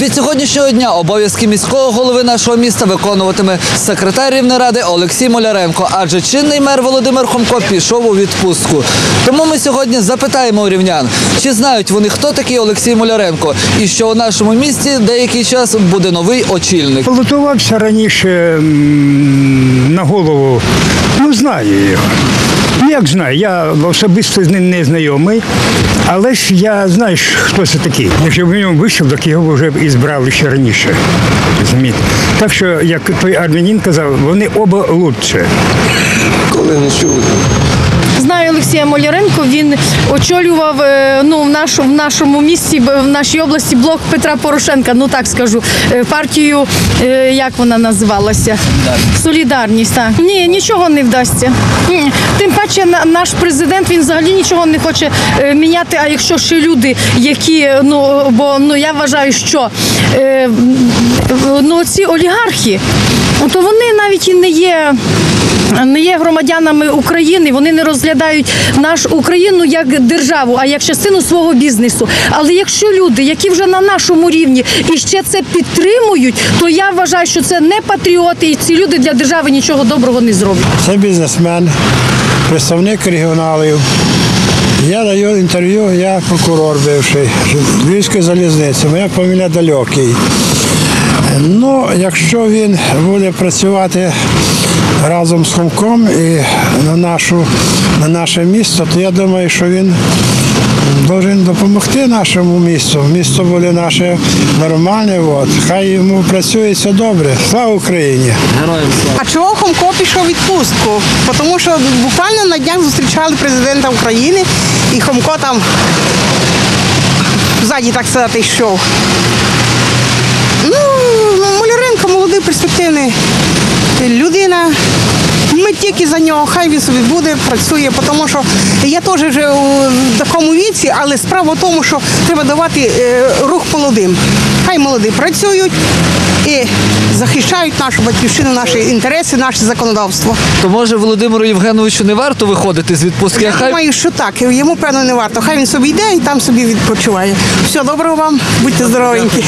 Від сьогоднішнього дня обов'язки міського голови нашого міста виконуватиме секретар Рівнеради Олексій Моляренко, адже чинний мер Володимир Хомко пішов у відпустку. Тому ми сьогодні запитаємо у рівнян, чи знають вони, хто такий Олексій Моляренко, і що у нашому місті деякий час буде новий очільник. Балотувався раніше на голову. Ну, знаю його. Ну, як знаю, я особисто з ним не знайомий, але ж я знаю, хто це такий. Якщо б ньому вийшов, так його вже і збрали ще раніше. Так що, як той армянін казав, вони оба лучше. Коли не чули. Олексія Моляренко. Він очолював е, ну в нашу в нашому місті, в нашій області блок Петра Порошенка. Ну так скажу, е, партію е, як вона називалася? Солідарність. Так ні, нічого не вдасться. Ні. Тим паче на- наш президент він взагалі нічого не хоче міняти. А якщо ще люди, які ну бо ну я вважаю, що ну ці олігархи, то вони навіть і не є не є громадянами України, вони не розглядають нашу Україну як державу, а як частину свого бізнесу. Але якщо люди, які вже на нашому рівні і ще це підтримують, то я вважаю, що це не патріоти, і ці люди для держави нічого доброго не зроблять. Це бізнесмен, представник регіоналів. Я даю інтерв'ю, я прокурор бивший Львівської залізниці, моя фамілія далекий. Ну, якщо він буде працювати разом з Хомком і на, нашу, на наше місто, то я думаю, що він повинен допомогти нашому місту. Місто буде наше нормальне. От. Хай йому працюється добре. Слава Україні! Героям слава! А чого Хомко пішов відпустку? Тому що буквально на днях зустрічали президента України і Хомко там ззаді, так сказати, йшов. Ну, Моляренко молодий, перспективний людина. Ми тільки за нього, хай він собі буде, працює, тому що я теж вже у такому віці, але справа в тому, що треба давати е, рух молодим. Хай молоді працюють і захищають нашу батьківщину, наші інтереси, наше законодавство. То може Володимиру Євгеновичу не варто виходити з відпустки? Хай Думаю, що так. Йому певно не варто. Хай він собі йде і там собі відпочиває. Все доброго вам, будьте здоровенькі.